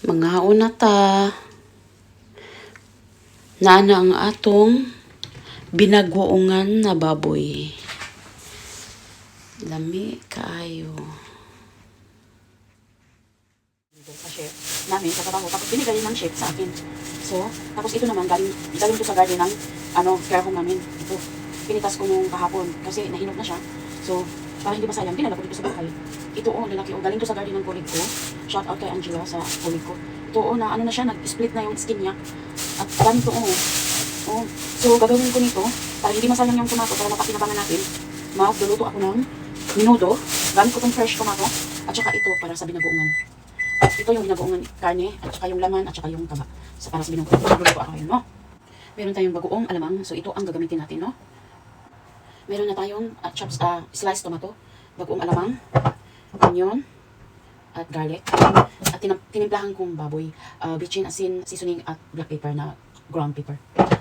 Mga una ta. Nana ang atong binagoongan na baboy. Lami kaayo. Chef namin sa trabaho. Tapos binigay ng chef sa akin. So, tapos ito naman galing, galing to sa garden ng ano, care home namin. Ito. Pinitas ko nung kahapon kasi nahinog na siya. So, para hindi masayang, dinala ko dito sa bahay. Ito oh, lalaki oh, galing to sa garden ng colleague ko. Shout out kay Angela sa colleague ko. Ito oh, na ano na siya, nag-split na yung skin niya. At ganito oh. Oh, so gagawin ko nito para hindi masayang yung tomato para mapakinabangan natin. Magluluto ako ng minudo. Gamit ko tong fresh tomato at saka ito para sa binagoongan. Ito yung binagoongan karne at saka yung laman at saka yung taba. Sa para sa binagoongan. Magluluto ako yun, no? Meron tayong bagoong alamang. So ito ang gagamitin natin, no? Meron na tayong uh, chops, uh, sliced tomato, bagoong alamang, onion, at garlic. At tinam- tinimplahan kong baboy, uh, bitchin, asin, seasoning, at black pepper na ground pepper.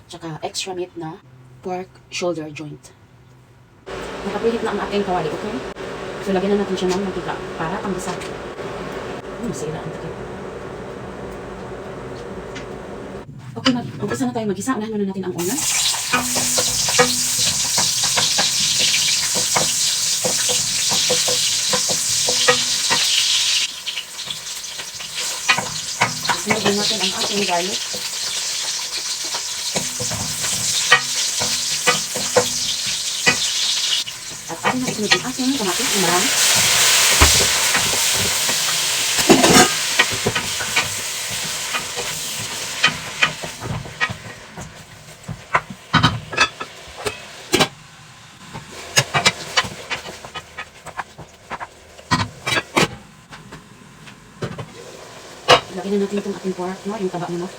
Tsaka extra meat na pork shoulder joint. Nakapreheat na ang ating kawali, okay? So lagyan na natin siya ng mantika para panggisa. Oh, masira ang takip. Okay, mag umpisa na tayo magisa. Unahin muna natin ang onion. Sunod din natin ang ating garlic. At ating na isunod ang ating kamatis na Lagyan na natin itong ating pork, no? Yung taba mo, no?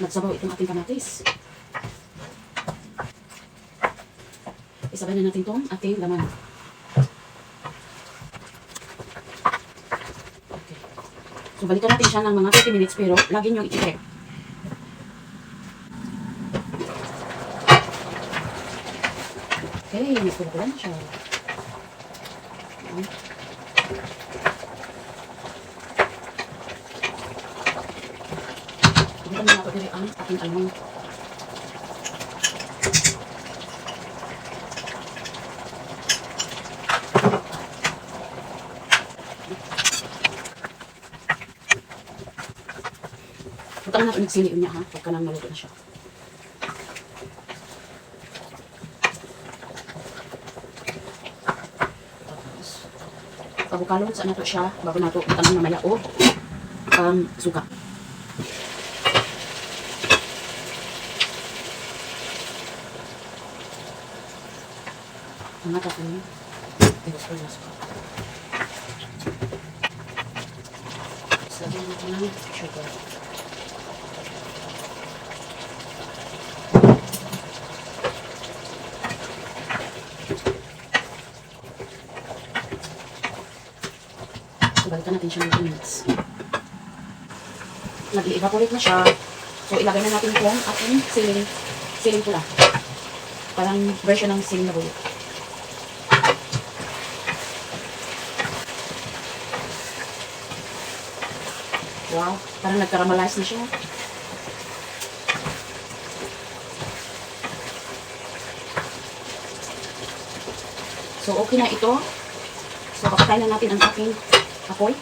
Nagsabaw itong ating kamatis. Isabay na natin itong ating laman. Okay. So, balikan natin siya ng mga 30 minutes pero lagi nyo i-check. Okay, may kumukulan siya. Hindi na ako diri ang aking almond. Punta na natin nagsili niya ha, pagka nang maluto na siya. Tapos, pabukalon sa nato siya bago nato tanong mamaya o um, suka. Mga niya. Tapos ko yung suka. Lagyan natin ng sugar. Balikan natin siya ng 2 minutes. Nag-evaporate na siya. So, ilagay na natin itong ating siling, siling pula. Parang version ng siling na bulo. Wow, parang nagkaramalize na siya. So, okay na ito. So, papatayin na natin ang ating apoy.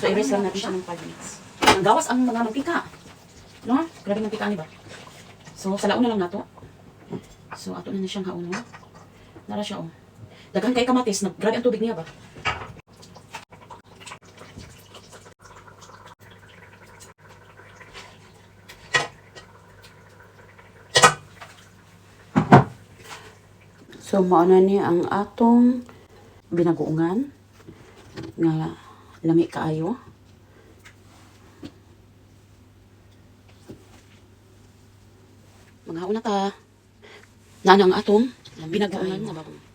So, erase lang natin siya ng 5 minutes. Ang gawas ang mga mantika. No? Grabe mantika ni ba? So, sa launa lang nato. So, ato na na siyang haon. Nara siya, oh. Daghan kay kamatis. Nag grabe ang tubig niya ba? So, mauna ni ang atong binagoongan nga lami kaayo. Mga una ta. Nana ang atong binagoongan na baboy.